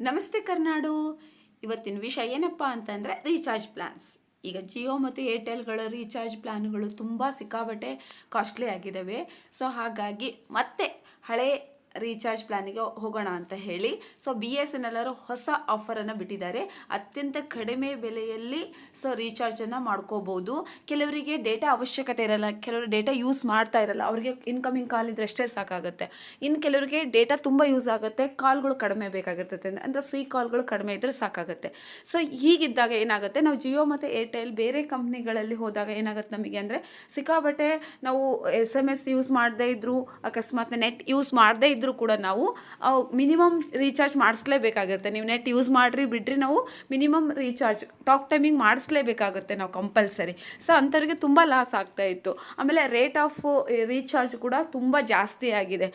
ನಮಸ್ತೆ ಕರ್ನಾಡು. ಇವತ್ತಿನ ವಿಷಯ ಏನಪ್ಪ ಅಂತಂದರೆ ರೀಚಾರ್ಜ್ ಪ್ಲ್ಯಾನ್ಸ್ ಈಗ ಜಿಯೋ ಮತ್ತು ಏರ್ಟೆಲ್ಗಳ ರೀಚಾರ್ಜ್ ಪ್ಲ್ಯಾನ್ಗಳು ತುಂಬ ಸಿಕ್ಕಾಬಟ್ಟೆ ಕಾಸ್ಟ್ಲಿ ಆಗಿದ್ದಾವೆ ಸೊ ಹಾಗಾಗಿ ಮತ್ತೆ ಹಳೆ ರೀಚಾರ್ಜ್ ಪ್ಲ್ಯಾನಿಗೆ ಹೋಗೋಣ ಅಂತ ಹೇಳಿ. So B S N L ಅವರು ಹೊಸ ಆಫರನ್ನು ಬಿಟ್ಟಿದ್ದಾರೆ. ಅತ್ಯಂತ ಕಡಿಮೆ ಬೆಲೆಯಲ್ಲಿ ಸೊ ರೀಚಾರ್ಜನ್ನು ಮಾಡ್ಕೋಬೋದು. ಕೆಲವರಿಗೆ ಡೇಟಾ ಅವಶ್ಯಕತೆ ಇರಲ್ಲ, ಕೆಲವರು ಡೇಟಾ ಯೂಸ್ ಮಾಡ್ತಾ ಇರಲ್ಲ, ಅವರಿಗೆ ಇನ್ಕಮಿಂಗ್ ಕಾಲ್ ಇದ್ರೆ ಅಷ್ಟೇ ಸಾಕಾಗುತ್ತೆ. ಇನ್ನು ಕೆಲವರಿಗೆ ಡೇಟಾ ತುಂಬ ಯೂಸ್ ಆಗುತ್ತೆ ಕಾಲ್ಗಳು ಕಡಿಮೆ ಬೇಕಾಗಿರ್ತದೆ ಅಂದರೆ ಫ್ರೀ ಕಾಲ್ಗಳು ಕಡಿಮೆ ಇದ್ದರೆ ಸಾಕಾಗುತ್ತೆ. ಸೊ ಹೀಗಿದ್ದಾಗ ಏನಾಗುತ್ತೆ, ನಾವು ಜಿಯೋ ಮತ್ತು ಏರ್ಟೆಲ್ ಬೇರೆ ಕಂಪ್ನಿಗಳಲ್ಲಿ ಹೋದಾಗ ಏನಾಗುತ್ತೆ ನಮಗೆ ಅಂದರೆ ಸಿಕ್ಕಾಬಟ್ಟೆ ನಾವು ಎಸ್ ಎಂ ಎಸ್ ಯೂಸ್ ಮಾಡದೇ ಇದ್ದರೂ ಅಕಸ್ಮಾತ್ ನೆಟ್ ಯೂಸ್ ಮಾಡದೇ ಕೂಡ ನಾವು ಮಿನಿಮಮ್ ರೀಚಾರ್ಜ್ ಮಾಡಿಸ್ಲೇಬೇಕಾಗುತ್ತೆ. ನೀವು ನೆಟ್ ಯೂಸ್ ಮಾಡಿರಿ ಬಿಡ್ರಿ ನಾವು ಮಿನಿಮಮ್ ರೀಚಾರ್ಜ್ ಟಾಕ್ ಟೈಮಿಂಗ್ ಮಾಡಿಸ್ಲೇಬೇಕಾಗುತ್ತೆ ನಾವು ಕಂಪಲ್ಸರಿ ಸೊ ಅಂಥವ್ರಿಗೆ ತುಂಬ ಲಾಸ್ ಆಗ್ತಾ ಇತ್ತು. ಆಮೇಲೆ ರೇಟ್ ಆಫ್ ರೀಚಾರ್ಜ್ ಕೂಡ ತುಂಬ ಜಾಸ್ತಿ ಆಗಿದೆ.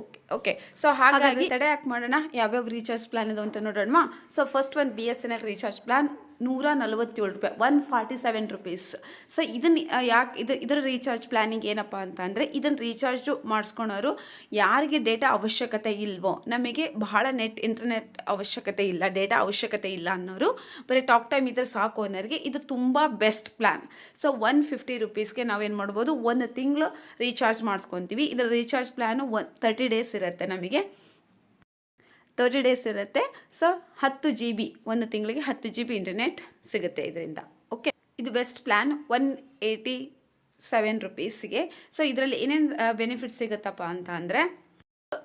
ಓಕೆ ಓಕೆ ಸೊ ಹಾಗಾಗಿ ತಡೆ ಯಾಕೆ ಮಾಡೋಣ? ಯಾವ್ಯಾವ ರೀಚಾರ್ಜ್ ಪ್ಲಾನ್ ಇದೆ ಅಂತ ನೋಡೋಣ ಸೊ ಫಸ್ಟ್ ಒಂದು B S N L recharge plan ನೂರ ನಲವತ್ತೇಳು ರೂಪಾಯಿ one forty seven rupees so ಇದನ್ನು ಯಾಕೆ, ಇದು, ಇದರ ರೀಚಾರ್ಜ್ ಪ್ಲ್ಯಾನಿಂಗ್ ಏನಪ್ಪ ಅಂತ ಅಂದರೆ ಇದನ್ನು ರೀಚಾರ್ಜು ಮಾಡಿಸ್ಕೊಳೋರು ಯಾರಿಗೆ ಡೇಟಾ ಅವಶ್ಯಕತೆ ಇಲ್ವೋ, ನಮಗೆ ಬಹಳ ನೆಟ್ ಇಂಟರ್ನೆಟ್ ಅವಶ್ಯಕತೆ ಇಲ್ಲ ಡೇಟಾ ಅವಶ್ಯಕತೆ ಇಲ್ಲ ಅನ್ನೋರು, ಬರೀ ಟಾಕ್ ಟೈಮ್ ಇದ್ರೆ ಸಾಕು ಅನ್ನೋರಿಗೆ ಇದು ತುಂಬ best plan so one fifty ರುಪೀಸ್ಗೆ ನಾವೇನು ಮಾಡ್ಬೋದು, ಒಂದು ತಿಂಗಳು ರೀಚಾರ್ಜ್ ಮಾಡಿಸ್ಕೊತೀವಿ. ಇದರ recharge plan one thirty days ಇರುತ್ತೆ ನಮಗೆ. ತರ್ಟಿ ಡೇಸ್ ಇರುತ್ತೆ. ಸೊ ಹತ್ತು ಜಿ ಬಿ ಒಂದು ತಿಂಗಳಿಗೆ ಹತ್ತು ಜಿ ಬಿ ಇಂಟರ್ನೆಟ್ ಸಿಗುತ್ತೆ ಇದರಿಂದ. ಓಕೆ ಇದು best plan one eighty seven ರುಪೀಸ್ಗೆ so ಇದರಲ್ಲಿ ಏನೇನು ಬೆನಿಫಿಟ್ ಸಿಗುತ್ತಪ್ಪ ಅಂತ ಅಂದರೆ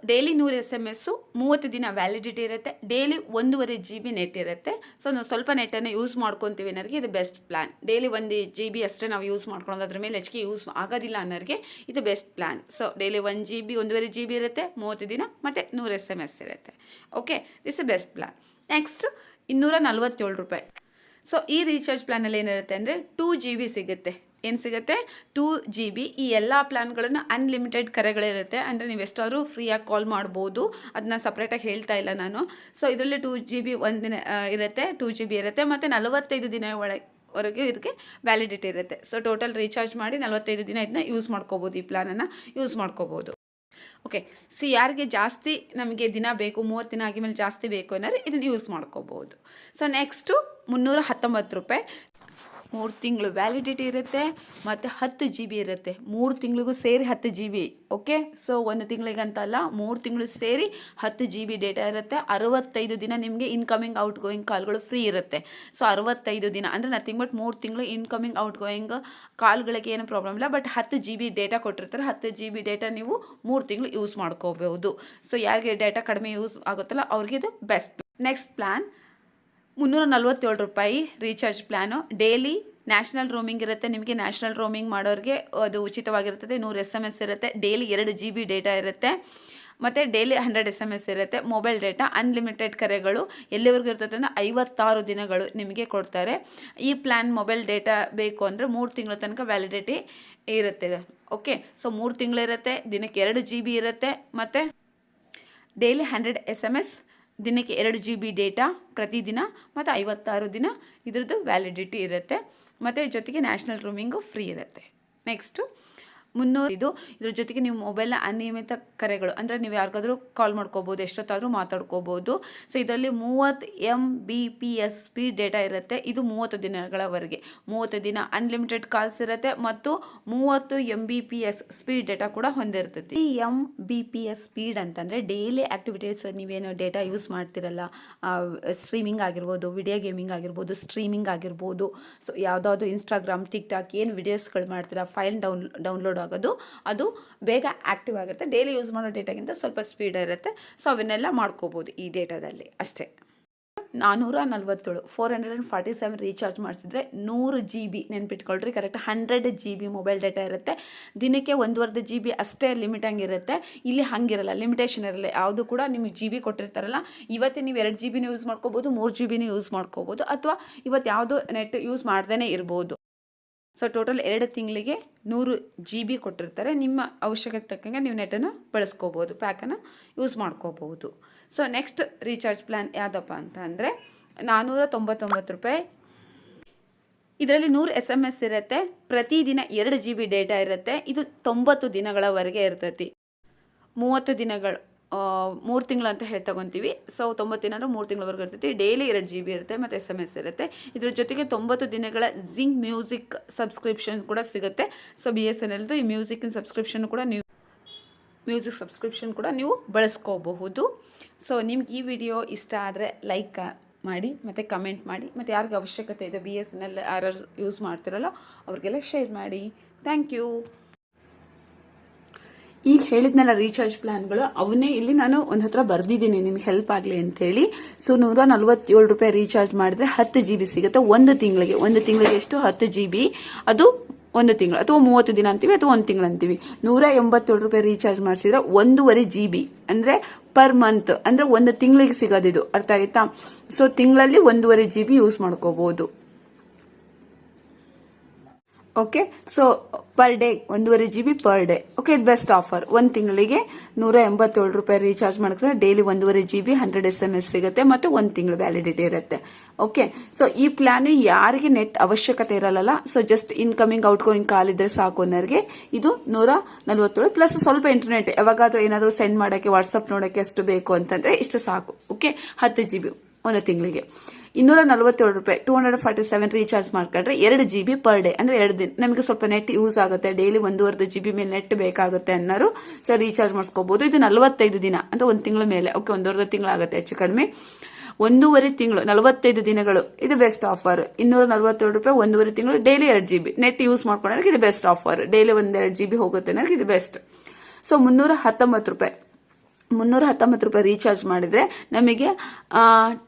ಡೈಲಿ ನೂರು ಎಸ್ ಎಂ ಎಸ್ಸು ಮೂವತ್ತು ದಿನ ವ್ಯಾಲಿಡಿಟಿ ಇರುತ್ತೆ. ಡೈಲಿ ಒಂದೂವರೆ ಜಿ ಬಿ ನೆಟ್ ಇರುತ್ತೆ. ಸೊ ನಾವು ಸ್ವಲ್ಪ ನೆಟ್ಟನ್ನು ಯೂಸ್ ಮಾಡ್ಕೊತೀವಿ ಅನ್ನೋರಿಗೆ ಇದು ಬೆಸ್ಟ್ ಪ್ಲ್ಯಾನ್ ಡೈಲಿ ಒಂದು ಜಿ ಬಿ ಅಷ್ಟೇ ನಾವು ಯೂಸ್ ಮಾಡ್ಕೊಳೋದು. ಅದ್ರ ಮೇಲೆ ಹೆಚ್ಚಿಗೆ ಯೂಸ್ ಆಗೋದಿಲ್ಲ ಅನ್ನೋರಿಗೆ ಇದು best plan so daily one G B ಒಂದೂವರೆ ಜಿ ಬಿ ಇರುತ್ತೆ, ಮೂವತ್ತು ದಿನ ಮತ್ತು ನೂರು ಎಸ್ ಎಂ ಎಸ್ ಇರುತ್ತೆ. Okay this a best plan next ಇನ್ನೂರ ನಲ್ವತ್ತೇಳು ರೂಪಾಯಿ. ಸೊ ಈ ರೀಚಾರ್ಜ್ ಪ್ಲ್ಯಾನಲ್ಲಿ ಏನಿರುತ್ತೆ ಅಂದರೆ ಟೂ ಜಿ ಬಿ ಸಿಗುತ್ತೆ. ಏನು ಸಿಗುತ್ತೆ? ಟೂ ಜಿ ಬಿ ಈ ಎಲ್ಲ ಪ್ಲ್ಯಾನ್ಗಳನ್ನು ಅನ್ಲಿಮಿಟೆಡ್ ಕರೆಗಳಿರುತ್ತೆ. ಅಂದರೆ ನೀವು ಎಷ್ಟಾದರೂ ಫ್ರೀಯಾಗಿ ಕಾಲ್ ಮಾಡ್ಬೋದು. ಅದನ್ನ ಸಪ್ರೇಟಾಗಿ ಹೇಳ್ತಾ ಇಲ್ಲ ನಾನು. ಸೊ ಇದರಲ್ಲಿ ಟೂ ಜಿ ಬಿ ಒಂದಿನ ಇರುತ್ತೆ. ಟೂ ಜಿ ಬಿ ಇರುತ್ತೆ. ಮತ್ತು ನಲವತ್ತೈದು ದಿನ ಒಳಗೆ ವರೆಗೆ ಇದಕ್ಕೆ ವ್ಯಾಲಿಡಿಟಿ ಇರುತ್ತೆ. ಸೊ ಟೋಟಲ್ ರೀಚಾರ್ಜ್ ಮಾಡಿ ನಲವತ್ತೈದು ದಿನ ಇದನ್ನ ಯೂಸ್ ಮಾಡ್ಕೋಬೋದು ಈ ಪ್ಲ್ಯಾನನ್ನು ಯೂಸ್ ಮಾಡ್ಕೋಬೋದು. ಓಕೆ ಸೊ ಯಾರಿಗೆ ಜಾಸ್ತಿ ನಮಗೆ ದಿನ ಬೇಕು, ಮೂವತ್ತು ದಿನ ಆಗಿದ್ಮೇಲೆ ಜಾಸ್ತಿ ಬೇಕು ಅನ್ನೋರು ಇದನ್ನು ಯೂಸ್ ಮಾಡ್ಕೋಬೋದು. ಸೊ ನೆಕ್ಸ್ಟು ಮುನ್ನೂರ ಹತ್ತೊಂಬತ್ತು ರೂಪಾಯಿ. ಮೂರು ತಿಂಗಳು ವ್ಯಾಲಿಡಿಟಿ ಇರುತ್ತೆ ಮತ್ತು ಹತ್ತು ಜಿ ಬಿ ಇರುತ್ತೆ. ಮೂರು ತಿಂಗಳಿಗೂ ಸೇರಿ ಹತ್ತು ಜಿ ಬಿ ಓಕೆ ಸೊ ಒಂದು ತಿಂಗಳಿಗಂತಲ್ಲ, ಮೂರು ತಿಂಗಳು ಸೇರಿ ಹತ್ತು ಜಿ ಬಿ ಡೇಟಾ ಇರುತ್ತೆ. ಅರವತ್ತೈದು ದಿನ ನಿಮಗೆ ಇನ್ಕಮಿಂಗ್ ಔಟ್ ಗೋಯಿಂಗ್ ಕಾಲ್ಗಳು ಫ್ರೀ ಇರುತ್ತೆ. ಸೊ ಅರವತ್ತೈದು ದಿನ, ಅಂದರೆ ನಥಿಂಗ್ ಬಟ್ ಮೂರು ತಿಂಗಳು ಇನ್ಕಮಿಂಗ್ ಔಟ್ ಗೋಯಿಂಗ್ ಕಾಲ್ಗಳಿಗೆ ಏನು ಪ್ರಾಬ್ಲಮ್ ಇಲ್ಲ. ಬಟ್ ಹತ್ತು ಜಿ ಬಿ ಡೇಟಾ ಕೊಟ್ಟಿರ್ತಾರೆ. ಹತ್ತು ಜಿ ಬಿ ಡೇಟಾ ನೀವು ಮೂರು ತಿಂಗಳು ಯೂಸ್ ಮಾಡ್ಕೋಬಹುದು ಸೊ ಯಾರಿಗೆ ಡೇಟಾ ಕಡಿಮೆ ಯೂಸ್ ಆಗುತ್ತಲ್ಲ, ಅವ್ರಿಗೆ ಇದು ಬೆಸ್ಟ್ ನೆಕ್ಸ್ಟ್ ಪ್ಲ್ಯಾನ್ ಮುನ್ನೂರ ನಲ್ವತ್ತೇಳು ರೂಪಾಯಿ recharge plan daily national roaming ಇರುತ್ತೆ. ನಿಮಗೆ ನ್ಯಾಷನಲ್ ರೋಮಿಂಗ್ ಮಾಡೋರಿಗೆ ಅದು ಉಚಿತವಾಗಿರುತ್ತದೆ. ನೂರು ಎಸ್ ಎಂ ಎಸ್ ಇರುತ್ತೆ. ಡೈಲಿ ಎರಡು ಜಿ ಬಿ ಡೇಟಾ ಇರುತ್ತೆ. ಮತ್ತು daily hundred S M S ಇರುತ್ತೆ. ಮೊಬೈಲ್ ಡೇಟಾ ಅನ್ಲಿಮಿಟೆಡ್ ಕರೆಗಳು ಎಲ್ಲಿವರೆಗೂ ಇರ್ತದೆ ಅಂದರೆ ಐವತ್ತಾರು ದಿನಗಳು ನಿಮಗೆ ಕೊಡ್ತಾರೆ. ಈ ಪ್ಲ್ಯಾನ್ ಮೊಬೈಲ್ ಡೇಟಾ ಬೇಕು ಅಂದರೆ ಮೂರು ತಿಂಗಳ ತನಕ ವ್ಯಾಲಿಡಿಟಿ ಇರುತ್ತೆ ಓಕೆ ಸೊ ಮೂರು ತಿಂಗಳಿರುತ್ತೆ ದಿನಕ್ಕೆ ಎರಡು ಜಿ ಬಿ ಇರುತ್ತೆ. ಮತ್ತು daily hundred S M S ದಿನಕ್ಕೆ ಎರಡು ಜಿ ಬಿ ಡೇಟಾ ಪ್ರತಿದಿನ ಮತ್ತು ಐವತ್ತಾರು ದಿನ ಇದರದ್ದು ವ್ಯಾಲಿಡಿಟಿ ಇರುತ್ತೆ. ಮತ್ತು ಜೊತೆಗೆ ನ್ಯಾಷನಲ್ ರೂಮಿಂಗು ಫ್ರೀ ಇರುತ್ತೆ. ನೆಕ್ಸ್ಟು ಮುನ್ನೂರು ಇದು. ಇದ್ರ ಜೊತೆಗೆ ನೀವು ಮೊಬೈಲ್ನ ಅನಿಯಮಿತ ಕರೆಗಳು, ಅಂದರೆ ನೀವು ಯಾರಿಗಾದರೂ ಕಾಲ್ ಮಾಡ್ಕೋಬೋದು, ಎಷ್ಟೊತ್ತಾದರೂ ಮಾತಾಡ್ಕೋಬೋದು. ಸೊ ಇದರಲ್ಲಿ ಮೂವತ್ತು M B P S speed data ಇರುತ್ತೆ. ಇದು ಮೂವತ್ತು ದಿನಗಳವರೆಗೆ. ಮೂವತ್ತು ದಿನ ಅನ್ಲಿಮಿಟೆಡ್ ಕಾಲ್ಸ್ ಇರುತ್ತೆ ಮತ್ತು ಮೂವತ್ತು M B P S speed data ಕೂಡ ಹೊಂದಿರ್ತೈತಿ. ಈ M B P S speed ಅಂತಂದರೆ ಡೈಲಿ ಆ್ಯಕ್ಟಿವಿಟೀಸ್ ನೀವೇನು ಡೇಟಾ ಯೂಸ್ ಮಾಡ್ತಿರಲ್ಲ. ಸ್ಟ್ರೀಮಿಂಗ್ ಆಗಿರ್ಬೋದು ವಿಡಿಯೋ ಗೇಮಿಂಗ್ ಆಗಿರ್ಬೋದು ಸ್ಟ್ರೀಮಿಂಗ್ ಆಗಿರ್ಬೋದು. ಸೊ ಯಾವುದಾದ್ರು ಇನ್ಸ್ಟಾಗ್ರಾಮ್ ಟಿಕ್ ಟಾಕ್ ಏನು ವಿಡಿಯೋಸ್ಗಳು ಮಾಡ್ತೀರಾ? ಫೈಲ್ ಡೌನ್ ಡೌನ್ಲೋಡ್ ಆಗೋದು. ಅದು ಬೇಗ ಆ್ಯಕ್ಟಿವ್ ಆಗಿರುತ್ತೆ. ಡೈಲಿ ಯೂಸ್ ಮಾಡೋ ಡೇಟಾಗಿಂತ ಸ್ವಲ್ಪ ಸ್ಪೀಡ್ ಇರುತ್ತೆ. ಸೊ ಅವನ್ನೆಲ್ಲ ಮಾಡ್ಕೋಬೋದು ಈ ಡೇಟಾದಲ್ಲಿ. ಅಷ್ಟೇ. ನಾನ್ನೂರ ನಲ್ವತ್ತೇಳು. Four hundred and forty seven recharge ಮಾಡಿಸಿದ್ರೆ ನೂರು G B ನೆನ್ಪಿಟ್ಕೊಳ್ರಿ. Correct hundred G B mobile data ಇರುತ್ತೆ. ದಿನಕ್ಕೆ ಒಂದುವರೆದು ಜಿ ಬಿ ಅಷ್ಟೇ ಲಿಮಿಟ್ ಹಂಗಿರುತ್ತೆ. ಇಲ್ಲಿ ಹಂಗಿರಲ್ಲ. ಲಿಮಿಟೇಷನ್ ಇರಲ್ಲ. ಯಾವುದು ಕೂಡ ನಿಮಗೆ ಜಿ ಬಿ ಕೊಟ್ಟಿರ್ತಾರಲ್ಲ, ಇವತ್ತೇ ನೀವು ಎರಡು ಜಿ ಬಿನೂ ಯೂಸ್ ಮಾಡ್ಕೋಬೋದು, ಮೂರು ಜಿ ಬಿನೂ ಯೂಸ್ ಮಾಡ್ಕೋಬೋದು, ಅಥವಾ ಇವತ್ತು ಯಾವುದು ನೆಟ್ ಯೂಸ್ ಮಾಡ್ದೇ ಇರ್ಬೋದು. ಸೊ ಟೋಟಲ್ ಎರಡು ತಿಂಗಳಿಗೆ ನೂರು ಜಿ ಬಿ ಕೊಟ್ಟಿರ್ತಾರೆ. ನಿಮ್ಮ ಅವಶ್ಯಕತೆ ತಕ್ಕಂಗೆ ನೀವು ನೆಟ್ಟನ್ನು ಬಳಸ್ಕೋಬೋದು ಪ್ಯಾಕನ್ನು ಯೂಸ್ ಮಾಡ್ಕೋಬೋದು. ಸೊ ನೆಕ್ಸ್ಟ್ ರೀಚಾರ್ಜ್ ಪ್ಲ್ಯಾನ್ ಯಾವುದಪ್ಪ ಅಂತ ಅಂದರೆ ನಾನ್ನೂರ ತೊಂಬತ್ತೊಂಬತ್ತು ರೂಪಾಯಿ. ಇದರಲ್ಲಿ ನೂರು ಎಸ್ ಎಂ ಎಸ್ ಇರುತ್ತೆ, ಪ್ರತಿದಿನ ಎರಡು ಜಿ ಬಿ ಡೇಟಾ ಇರುತ್ತೆ, ಇದು ತೊಂಬತ್ತು ದಿನಗಳವರೆಗೆ ಇರ್ತೈತಿ. ಮೂವತ್ತು ದಿನಗಳು ಮೂರು ತಿಂಗಳು ಅಂತ ಹೇಳಿ ತಗೊತೀವಿ. ಸೊ ತೊಂಬತ್ತು ದಿನ ಅಂದರೆ ಮೂರು ತಿಂಗಳವರೆಗೂ ಇರ್ತೈತಿ. ಡೈಲಿ ಎರಡು ಜಿ ಬಿ ಇರುತ್ತೆ, ಮತ್ತು ಎಸ್ ಎಂ ಎಸ್ ಇರುತ್ತೆ. ಇದ್ರ ಜೊತೆಗೆ ತೊಂಬತ್ತು ದಿನಗಳ ಜಿಂಕ್ ಮ್ಯೂಸಿಕ್ ಸಬ್ಸ್ಕ್ರಿಪ್ಷನ್ ಕೂಡ ಸಿಗುತ್ತೆ. ಸೊ ಬಿ ಎಸ್ ಎನ್ ಎಲ್ದು ಈ ಮ್ಯೂಸಿಕ್ಕಿನ ಸಬ್ಸ್ಕ್ರಿಪ್ಷನ್ ಕೂಡ ನೀವು ಮ್ಯೂಸಿಕ್ ಸಬ್ಸ್ಕ್ರಿಪ್ಷನ್ ಕೂಡ ನೀವು ಬಳಸ್ಕೋಬಹುದು. ಸೊ ನಿಮ್ಗೆ ಈ ವಿಡಿಯೋ ಇಷ್ಟ ಆದರೆ ಲೈಕ್ ಮಾಡಿ, ಮತ್ತು ಕಮೆಂಟ್ ಮಾಡಿ, ಮತ್ತು ಯಾರಿಗೆ ಅವಶ್ಯಕತೆ ಇದೆ ಬಿ ಎಸ್ ಎನ್ ಎಲ್ ಯಾರು ಯೂಸ್ ಮಾಡ್ತಿರಲ್ಲ, ಅವ್ರಿಗೆಲ್ಲ ಶೇರ್ ಮಾಡಿ. ಥ್ಯಾಂಕ್ ಯು ಹೇಳಿದ್ನಲ್ಲ ರೀಚಾರ್ಜ್ ಪ್ಲಾನ್ಗಳು ಅವನ್ನೇ ಇಲ್ಲಿ ನಾನು ಒಂದ್ ಹತ್ರ ಬರ್ದಿದ್ದೀನಿ ನಿಮ್ಗೆ ಹೆಲ್ಪ್ ಆಗಲಿ ಅಂತೇಳಿ ಸೊ ನೂರ ನಲ್ವತ್ತೇಳು ರೂಪಾಯಿ ರೀಚಾರ್ಜ್ ಮಾಡಿದ್ರೆ ಹತ್ತು ಜಿ ಬಿ ಸಿಗುತ್ತೆ. ಒಂದು ತಿಂಗಳಿಗೆ. ಒಂದು ತಿಂಗಳಿಗೆ ಎಷ್ಟು? ಹತ್ತು ಜಿ ಬಿ ಅದು ಒಂದು ತಿಂಗಳು. ಅಥವಾ ಮೂವತ್ತು ದಿನ ಅಂತೀವಿ, ಅಥವಾ ಒಂದು ತಿಂಗಳು ಅಂತೀವಿ. ನೂರ ಎಂಬತ್ತೇಳು ರೂಪಾಯಿ ರೀಚಾರ್ಜ್ ಮಾಡಿಸಿದ್ರೆ ಒಂದೂವರೆ ಜಿ ಬಿ ಅಂದ್ರೆ ಪರ್ ಮಂತ್ ಅಂದ್ರೆ ಒಂದು ತಿಂಗಳಿಗೆ ಸಿಗೋದಿದು. ಅರ್ಥ ಆಯ್ತಾ? ಸೊ ತಿಂಗಳಲ್ಲಿ ಒಂದೂವರೆ ಜಿ ಬಿ ಯೂಸ್ ಮಾಡ್ಕೋಬಹುದು ಓಕೆ ಸೊ ಪರ್ ಡೇ ಒಂದೂವರೆ G B per day okay ಇದು ಬೆಸ್ಟ್ ಆಫರ್ ಒಂದು ತಿಂಗಳಿಗೆ ನೂರ ಎಂಬತ್ತೇಳು ರೂಪಾಯಿ ರೀಚಾರ್ಜ್ ಮಾಡಿದ್ರೆ ಡೈಲಿ ಒಂದೂವರೆ G B hundred S M S ಸಿಗುತ್ತೆ ಮತ್ತು ಒಂದು ತಿಂಗಳು ವ್ಯಾಲಿಡಿಟಿ ಇರುತ್ತೆ. ಓಕೆ ಸೊ ಈ ಪ್ಲಾನ್ ಯಾರಿಗೆ ನೆಟ್ ಅವಶ್ಯಕತೆ ಇರಲ್ಲ so just incoming outgoing call ಇದ್ರೆ ಸಾಕು ಅನ್ನೋರಿಗೆ ಇದು ನೂರ ನಲ್ವತ್ತೇಳು ಪ್ಲಸ್ ಸ್ವಲ್ಪ ಇಂಟರ್ನೆಟ್ ಯಾವಾಗಾದ್ರೂ ಏನಾದರೂ ಸೆಂಡ್ ಮಾಡೋಕ್ಕೆ ವಾಟ್ಸಪ್ ನೋಡೋಕ್ಕೆ ಎಷ್ಟು ಬೇಕು ಅಂತಂದ್ರೆ ಇಷ್ಟು ಸಾಕು. ಓಕೆ ಹತ್ತು ಜಿ ಬಿ ಒಂದು ತಿಂಗಳಿಗೆ. ಇನ್ನೂರ ನಲವತ್ತೇಳು ರೂಪಾಯಿ two hundred forty seven recharge ಮಾಡ್ಕೊಂಡ್ರೆ ಎರಡು ಜಿ ಬಿ ಪರ್ ಡೇ ಅಂದ್ರೆ ಎರಡು ದಿನ, ನಮಗೆ ಸ್ವಲ್ಪ ನೆಟ್ ಯೂಸ್ ಆಗುತ್ತೆ. ಡೈಲಿ ಒಂದೂವರೆ ಜಿ ಬಿ ಮೇಲೆ ನೆಟ್ ಬೇಕಾಗುತ್ತೆ ಅನ್ನೋರು ಸೊ ರೀಚಾರ್ಜ್ ಮಾಡಿಸ್ಕೋಬಹುದು ಇದು ನಲವತ್ತೈದು ದಿನ, ಅಂದ್ರೆ ಒಂದು ತಿಂಗಳ ಮೇಲೆ. ಓಕೆ ಒಂದೂವರೆ ತಿಂಗಳಾಗುತ್ತೆ ಹೆಚ್ಚು ಕಡಿಮೆ. ಒಂದೂವರೆ ತಿಂಗಳು, ನಲವತ್ತೈದು ದಿನಗಳು, ಇದು ಬೆಸ್ಟ್ ಆಫರ್ ಇನ್ನೂರ ನಲವತ್ತೇಳು ರೂಪಾಯಿ, ಒಂದೂವರೆ ತಿಂಗಳು ಡೈಲಿ ಎರಡು ಜಿ ಬಿ ನೆಟ್ ಯೂಸ್ ಮಾಡ್ಕೊಂಡ್ರೆ ಇದು ಬೆಸ್ಟ್ ಆಫರ್ ಡೈಲಿ ಒಂದೆರಡು ಜಿ ಬಿ ಹೋಗುತ್ತೆ ಅನ್ನೋಕ್ಕೆ ಇದು ಬೆಸ್ಟ್ ಸೊ ಮುನ್ನೂರ ಹತ್ತೊಂಬತ್ತು ರೂಪಾಯಿ. ಮುನ್ನೂರ ಹತ್ತೊಂಬತ್ತು ರೂಪಾಯಿ ರೀಚಾರ್ಜ್ ಮಾಡಿದ್ರೆ ನಮಗೆ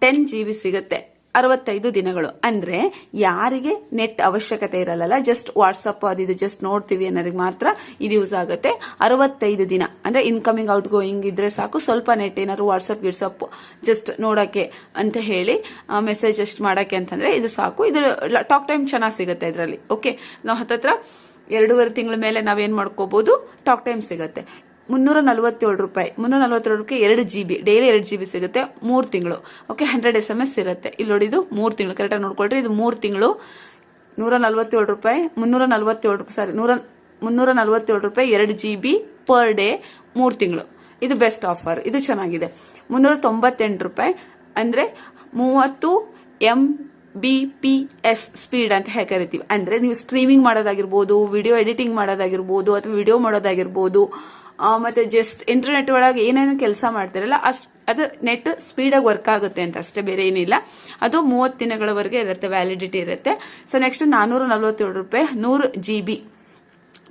ಟೆನ್ ಜಿ ಬಿ ಸಿಗುತ್ತೆ. ಅರವತ್ತೈದು ದಿನಗಳು. ಅಂದ್ರೆ ಯಾರಿಗೆ ನೆಟ್ ಅವಶ್ಯಕತೆ ಇರಲ್ಲ ಜಸ್ಟ್ ವಾಟ್ಸಪ್ ಅದು ಇದು ಜಸ್ಟ್ ನೋಡ್ತೀವಿ ಅನ್ನೋರಿಗೆ ಮಾತ್ರ ಇದು ಯೂಸ್ ಆಗುತ್ತೆ. ಅರವತ್ತೈದು ದಿನ. ಅಂದ್ರೆ ಇನ್ಕಮಿಂಗ್ ಔಟ್ ಗೋಯಿಂಗ್ ಇದ್ರೆ ಸಾಕು. ಸ್ವಲ್ಪ ನೆಟ್ ಏನಾದ್ರು ವಾಟ್ಸಪ್ ಗಿಟ್ಸಪ್ ಜಸ್ಟ್ ನೋಡಕ್ಕೆ ಅಂತ ಹೇಳಿ ಮೆಸೇಜ್ ಅಷ್ಟು ಮಾಡಕ್ಕೆ ಅಂತಂದ್ರೆ ಇದು ಸಾಕು. ಇದು ಟಾಕ್ ಟೈಮ್ ಚೆನ್ನಾಗಿ ಸಿಗುತ್ತೆ ಇದರಲ್ಲಿ. ಓಕೆ ನಾವು ಹತ್ತತ್ರ ಎರಡೂವರೆ ತಿಂಗಳ ಮೇಲೆ ನಾವೇನ್ ಮಾಡ್ಕೋಬಹುದು ಟಾಕ್ ಟೈಮ್ ಸಿಗುತ್ತೆ. ಮುನ್ನೂರ ನಲವತ್ತೇಳು ರೂಪಾಯಿ. ಮುನ್ನೂರ ನಲ್ವತ್ತೇಳು ರೂಪಾಯಿ ಎರಡು ಜಿ ಬಿ ಡೈಲಿ ಎರಡು ಜಿ ಬಿ ಸಿಗುತ್ತೆ. ಮೂರು ತಿಂಗಳು. Okay hundred S M S ಇರುತ್ತೆ. ಇಲ್ಲಿ ನೋಡಿ ಇದು ಮೂರು ತಿಂಗಳು. ಕರೆಕ್ಟಾಗಿ ನೋಡ್ಕೊಳ್ರಿ. ಇದು ಮೂರು ತಿಂಗಳು. ನೂರ ನಲವತ್ತೇಳು ರೂಪಾಯಿ. ಮುನ್ನೂರ ನಲವತ್ತೇಳು ರೂಪಾಯಿ. ಸಾರಿ ನೂರ ಮುನ್ನೂರ ನಲವತ್ತೇಳು ರೂಪಾಯಿ ಎರಡು ಜಿ ಬಿ ಪರ್ ಡೇ ಮೂರು ತಿಂಗಳು. ಇದು ಬೆಸ್ಟ್ ಆಫರ್ ಇದು ಚೆನ್ನಾಗಿದೆ. ಮುನ್ನೂರ ತೊಂಬತ್ತೆಂಟು ರೂಪಾಯಿ. ಅಂದ್ರೆ ಮೂವತ್ತು M B P S speed ಅಂತ ಹೇಗೆ ಕರಿತೀವಿ. ಅಂದ್ರೆ ನೀವು ಸ್ಟ್ರೀಮಿಂಗ್ ಮಾಡೋದಾಗಿರ್ಬೋದು ವಿಡಿಯೋ ಎಡಿಟಿಂಗ್ ಮಾಡೋದಾಗಿರ್ಬೋದು, ಅಥವಾ ವಿಡಿಯೋ ಮಾಡೋದಾಗಿರ್ಬೋದು ಮತ್ತೆ ಜಸ್ಟ್ ಇಂಟರ್ನೆಟ್ ಒಳಗೆ ಏನೇನು ಕೆಲಸ ಮಾಡ್ತಿರಲ್ಲ ಅದು ನೆಟ್ ಸ್ಪೀಡಾಗಿ ವರ್ಕ್ ಆಗುತ್ತೆ ಅಂತ ಅಷ್ಟೇ, ಬೇರೆ ಏನಿಲ್ಲ. ಅದು ಮೂವತ್ತು ದಿನಗಳವರೆಗೆ ಇರುತ್ತೆ ವ್ಯಾಲಿಡಿಟಿ ಇರುತ್ತೆ. ಸೊ ನೆಕ್ಸ್ಟ್ ನಾನೂರ ನಲವತ್ತೇಳು ರೂಪಾಯಿ, ನೂರು ಜಿ ಬಿ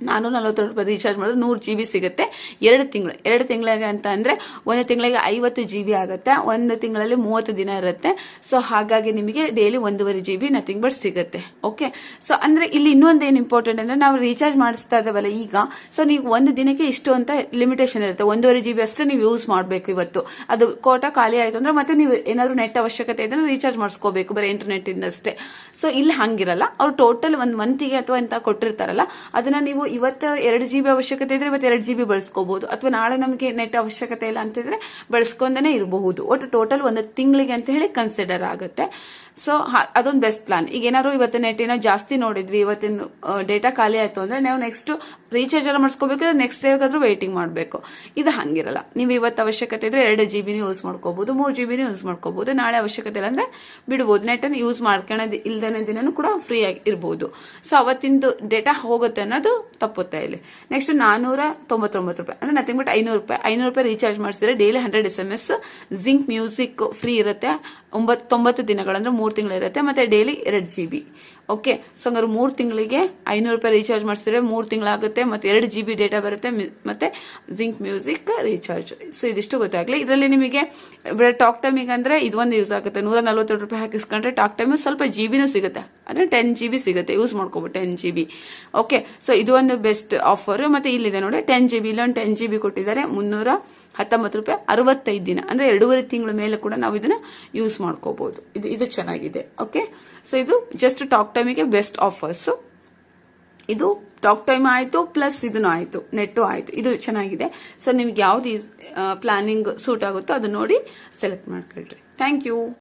ನಾನೂರ ನಲ್ವತ್ತು ರೂಪಾಯಿ ರೀಚಾರ್ಜ್ ಮಾಡಿದ್ರೆ ನೂರು ಜಿ ಬಿ ಸಿಗುತ್ತೆ. ಎರಡು ತಿಂಗಳು, ಎರಡು ತಿಂಗಳಿಗೆ ಅಂತ ಅಂದರೆ ಒಂದು ತಿಂಗಳಿಗೆ ಐವತ್ತು ಜಿ ಬಿ ಆಗುತ್ತೆ. ಒಂದು ತಿಂಗಳಲ್ಲಿ ಮೂವತ್ತು ದಿನ ಇರುತ್ತೆ. ಸೊ ಹಾಗಾಗಿ ನಿಮಗೆ ಡೈಲಿ ಒಂದೂವರೆ ಜಿ ಬಿ ನಥಿಂಗ್ ಬಟ್ ಸಿಗುತ್ತೆ. ಓಕೆ ಸೊ ಅಂದರೆ ಇಲ್ಲಿ ಇನ್ನೊಂದು ಏನು ಇಂಪಾರ್ಟೆಂಟ್ ಅಂದರೆ ನಾವು ರೀಚಾರ್ಜ್ ಮಾಡಿಸ್ತಾ ಇದ್ದಾವಲ್ಲ ಈಗ. ಸೊ ನೀವು ಒಂದು ದಿನಕ್ಕೆ ಇಷ್ಟು ಅಂತ ಲಿಮಿಟೇಷನ್ ಇರುತ್ತೆ. ಒಂದೂವರೆ ಜಿ ಬಿ ಅಷ್ಟೇ ನೀವು ಯೂಸ್ ಮಾಡಬೇಕು ಇವತ್ತು. ಅದು ಕೋಟ ಖಾಲಿ ಆಯಿತು ಅಂದರೆ ಮತ್ತೆ ನೀವು ಏನಾದರೂ ನೆಟ್ ಅವಶ್ಯಕತೆ ಇದ್ದರೆ ರೀಚಾರ್ಜ್ ಮಾಡಿಸ್ಕೋಬೇಕು. ಬರೀ ಇಂಟರ್ನೆಟ್ ಇಂದಷ್ಟೇ. ಸೊ ಇಲ್ಲಿ ಹಂಗಿರಲ್ಲ. ಅವ್ರು ಟೋಟಲ್ ಒಂದು ಮಂತಿಗೆ ಅಥವಾ ಅಂತ ಕೊಟ್ಟಿರ್ತಾರಲ್ಲ, ಅದನ್ನ ನೀವು ಇವತ್ತು ಎರಡು ಜಿ ಬಿ ಅವಶ್ಯಕತೆ ಇದ್ರೆ ಇವತ್ತು ಎರಡು ಜಿ ಬಿ ಬಳಸ್ಕೋಬಹುದು ಅಥವಾ ನಾಳೆ ನಮಗೆ ನೆಟ್ ಅವಶ್ಯಕತೆ ಇಲ್ಲ ಅಂತಿದ್ರೆ ಬಳಸ್ಕೊಂಡೇ ಇರಬಹುದು. ಒಟ್ಟು ಟೋಟಲ್ ಒಂದು ತಿಂಗಳಿಗೆ ಅಂತ ಹೇಳಿ ಕನ್ಸಿಡರ್ ಆಗುತ್ತೆ. ಸೊ ಅದೊಂದು ಬೆಸ್ಟ್ ಪ್ಲಾನ್ ಈಗ ಏನಾದ್ರು ಇವತ್ತಿನ ನೆಟ್ ಏನೋ ಜಾಸ್ತಿ ನೋಡಿದ್ವಿ, ಇವತ್ತಿನ ಡೇಟಾ ಖಾಲಿ ಆಯಿತು ಅಂದ್ರೆ ನಾವು ನೆಕ್ಸ್ಟ್ ರೀಚಾರ್ಜ್ ಎಲ್ಲ ಮಾಡಿಸ್ಕೋಬೇಕಾದ್ರೆ ನೆಕ್ಸ್ಟ್ ಡೇಗಾದ್ರೂ ವೇಟಿಂಗ್ ಮಾಡಬೇಕು. ಇದು ಹಂಗಿರಲ್ಲ. ನೀವು ಇವತ್ತು ಅವಶ್ಯಕತೆ ಇದ್ರೆ ಎರಡು ಜಿ ಬಿನೂ ಯೂಸ್ ಮಾಡ್ಕೋಬಹುದು ಮೂರು ಜಿ ಬಿನೂ ಯೂಸ್ ಮಾಡ್ಕೋಬಹುದು ನಾಳೆ ಅವಶ್ಯಕತೆ ಇಲ್ಲ ಅಂದ್ರೆ ಬಿಡ್ಬೋದು. ನೆಟ್ ಅನ್ನು ಯೂಸ್ ಮಾಡ್ಕೊಳ್ಳೋದು ಇಲ್ದನೇ ದಿನನೂ ಕೂಡ ಫ್ರೀ ಆಗಿ ಇರ್ಬೋದು. ಸೊ ಅವತ್ತಿಂದು ಡೇಟಾ ಹೋಗುತ್ತೆ ಅನ್ನೋದು ತಪ್ಪುತ್ತೆ ಇಲ್ಲಿ. ನೆಕ್ಸ್ಟ್ ನಾನೂರ ತೊಂಬತ್ತೊಂಬತ್ತು ರೂಪಾಯಿ. ಅಂದ್ರೆ ನಥಿಂಗ್ ಬಟ್ ಐನೂರು ರೂಪಾಯಿ. ಐನೂರು ರೂಪಾಯಿ ರೀಚಾರ್ಜ್ ಮಾಡಿಸಿದ್ರೆ daily hundred S M S Zing music free ಇರುತ್ತೆ. ಒಂಬತ್ತು ತೊಂಬತ್ತು ದಿನಗಳಂದ್ರೆ ಮೂರು ತಿಂಗಳು ಇರುತ್ತೆ, ಮತ್ತೆ ಡೈಲಿ ಎರಡು ಜಿ ಬಿ ಓಕೆ ಸೊ ಮೂರು ತಿಂಗಳಿಗೆ ಐನೂರು ರೂಪಾಯಿ ರೀಚಾರ್ಜ್ ಮಾಡಿಸಿದ್ರೆ ಮೂರು ತಿಂಗಳಾಗುತ್ತೆ, ಮತ್ತೆ ಎರಡು ಜಿ ಬಿ ಡೇಟಾ ಬರುತ್ತೆ ಮತ್ತೆ ಜಿಂಕ್ ಮ್ಯೂಸಿಕ್ ರೀಚಾರ್ಜ್ ಸೊ ಇದಿಷ್ಟು ಗೊತ್ತಾಗಲಿ. ಇದರಲ್ಲಿ ನಿಮಗೆ ಟಾಕ್ ಟೈಮಿಗೆ ಅಂದ್ರೆ ಇದೊಂದು ಯೂಸ್ ಆಗುತ್ತೆ. ನೂರ ನಲ್ವತ್ತೆರಡು ರೂಪಾಯಿ ಹಾಕಿಸ್ಕೊಂಡ್ರೆ ಟಾಕ್ ಟೈಮ್ ಸ್ವಲ್ಪ ಜಿ ಬಿನೂ ಸಿಗುತ್ತೆ. ಅಂದ್ರೆ ಟೆನ್ ಜಿ ಬಿ ಸಿಗುತ್ತೆ. ಯೂಸ್ ಮಾಡ್ಕೋಬೋದು ten G B okay so ಇದು ಒಂದು ಬೆಸ್ಟ್ ಆಫರ್ ಮತ್ತೆ ಇಲ್ಲಿದೆ ನೋಡಿ ಟೆನ್ ಜಿ ಬಿ ಇಲ್ಲೊಂದು ಟೆನ್ ಜಿ ಬಿ ಕೊಟ್ಟಿದ್ದಾರೆ. ಮುನ್ನೂರ ಹತ್ತೊಂಬತ್ತು ರೂಪಾಯಿ ಅರವತ್ತೈದು ದಿನ, ಅಂದ್ರೆ ಎರಡೂವರೆ ತಿಂಗಳ ಮೇಲೆ ಕೂಡ ನಾವು ಇದನ್ನ ಯೂಸ್ ಮಾಡ್ಕೋಬಹುದು ಇದು ಇದು ಚೆನ್ನಾಗಿದೆ ಓಕೆ ಸೊ ಇದು ಜಸ್ಟ್ ಟಾಕ್ ಟೈಮಿಗೆ ಬೆಸ್ಟ್ ಆಫರ್ಸ್ ಇದು ಟಾಕ್ ಟೈಮ್ ಆಯಿತು ಪ್ಲಸ್ ಇದನ್ನು ಆಯಿತು ನೆಟ್ಟು ಆಯಿತು. ಇದು ಚೆನ್ನಾಗಿದೆ. ಸೊ ನಿಮ್ಗೆ ಯಾವ್ದು ಪ್ಲಾನಿಂಗ್ ಸೂಟ್ ಆಗುತ್ತೋ ಅದು ನೋಡಿ ಸೆಲೆಕ್ಟ್ ಮಾಡ್ಕೊಳ್ರಿ. Thank you